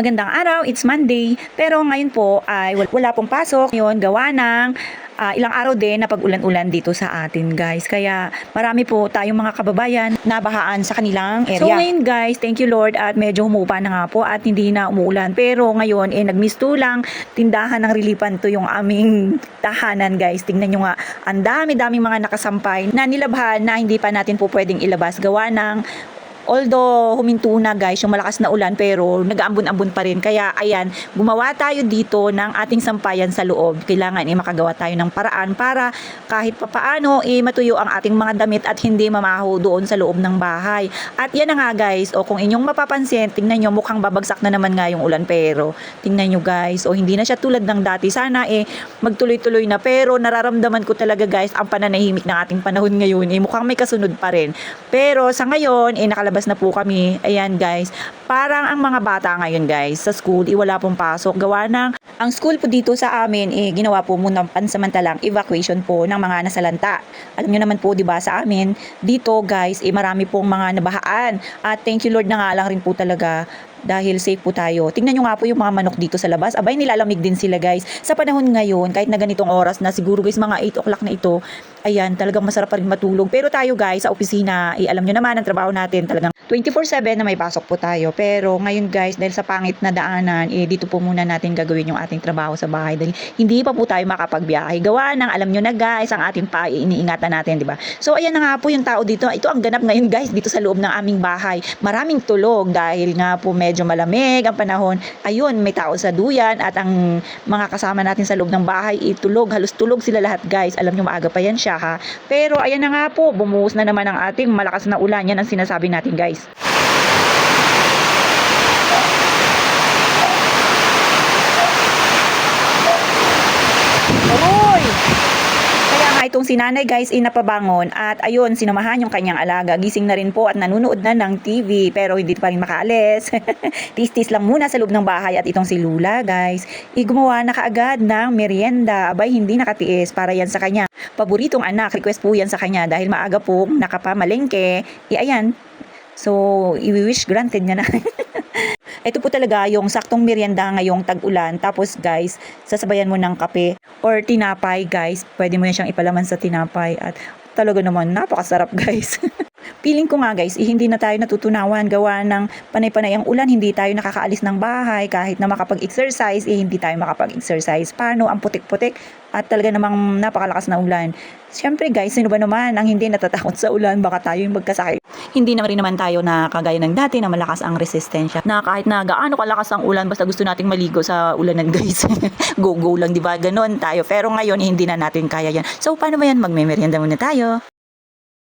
Magandang araw, it's Monday. Pero ngayon po ay wal- wala pong pasok. Ngayon gawa ng ah, ilang araw din na pag-ulan-ulan dito sa atin guys. Kaya marami po tayong mga kababayan na bahaan sa kanilang area. So ngayon guys, thank you Lord at medyo humupa na nga po at hindi na umuulan. Pero ngayon eh nagmistulang tindahan ng relipan to yung aming tahanan guys. Tingnan nyo nga, ang dami-daming mga nakasampay na nilabhan na hindi pa natin po pwedeng ilabas. Gawa ng Although huminto na guys yung malakas na ulan pero nag-aambon-ambon pa rin. Kaya ayan, gumawa tayo dito ng ating sampayan sa loob. Kailangan eh makagawa tayo ng paraan para kahit papaano eh matuyo ang ating mga damit at hindi mamaho doon sa loob ng bahay. At yan na nga guys, o kung inyong mapapansin, tingnan nyo mukhang babagsak na naman nga yung ulan pero tingnan nyo guys, o hindi na siya tulad ng dati. Sana eh magtuloy-tuloy na pero nararamdaman ko talaga guys ang pananahimik ng ating panahon ngayon eh mukhang may kasunod pa rin. Pero sa ngayon eh nakalabas na po kami. Ayan guys, parang ang mga bata ngayon guys sa school eh wala pong pasok. Gawa ng ang school po dito sa amin eh ginawa po muna pansamantalang evacuation po ng mga nasalanta. Alam nyo naman po 'di ba sa amin dito guys eh marami pong mga nabahaan. At thank you Lord na nga lang rin po talaga dahil safe po tayo. Tingnan nyo nga po yung mga manok dito sa labas. Abay, nilalamig din sila guys. Sa panahon ngayon, kahit na ganitong oras na siguro guys mga 8 o'clock na ito, ayan, talagang masarap pa rin matulog. Pero tayo guys, sa opisina, eh, alam nyo naman, ang trabaho natin talagang 24-7 na may pasok po tayo. Pero ngayon guys, dahil sa pangit na daanan, eh, dito po muna natin gagawin yung ating trabaho sa bahay. Dahil hindi pa po tayo makapagbiyahe. Gawa ng, alam nyo na guys, ang ating pa, iniingatan natin, di ba? So, ayan na nga po yung tao dito. Ito ang ganap ngayon guys, dito sa loob ng aming bahay. Maraming tulog dahil nga po medyo malamig ang panahon. Ayun, may tao sa duyan at ang mga kasama natin sa loob ng bahay, itulog. Halos tulog sila lahat guys. Alam nyo, maaga pa yan siya ha. Pero ayan na nga po, bumuhos na naman ang ating malakas na ulan. Yan ang sinasabi natin guys. Oy! Itong si nanay guys ay napabangon at ayun sinamahan yung kanyang alaga. Gising na rin po at nanonood na ng TV pero hindi pa rin makaalis. Tis-tis lang muna sa loob ng bahay at itong si Lula guys. Igumawa na kaagad ng merienda. Abay hindi nakatiis para yan sa kanya. Paboritong anak. Request po yan sa kanya dahil maaga po nakapamalengke. E ayan. So, i-wish granted niya na. Ito po talaga yung saktong merienda ngayong tag-ulan. Tapos guys, sasabayan mo ng kape or tinapay guys. Pwede mo yan siyang ipalaman sa tinapay at talaga naman napakasarap guys. Feeling ko nga guys, eh, hindi na tayo natutunawan gawa ng panay-panay ang ulan, hindi tayo nakakaalis ng bahay kahit na makapag-exercise, eh, hindi tayo makapag-exercise. Paano ang putik-putik at talaga namang napakalakas na ulan. Siyempre guys, sino ba naman ang hindi natatakot sa ulan? Baka tayo yung magkasakit. Hindi na rin naman tayo na kagaya ng dati na malakas ang resistensya. Na kahit na gaano kalakas ang ulan, basta gusto nating maligo sa ulanan guys. Go-go lang, di ba? Ganon tayo. Pero ngayon, hindi na natin kaya yan. So, paano ba yan? Magme-merienda muna tayo.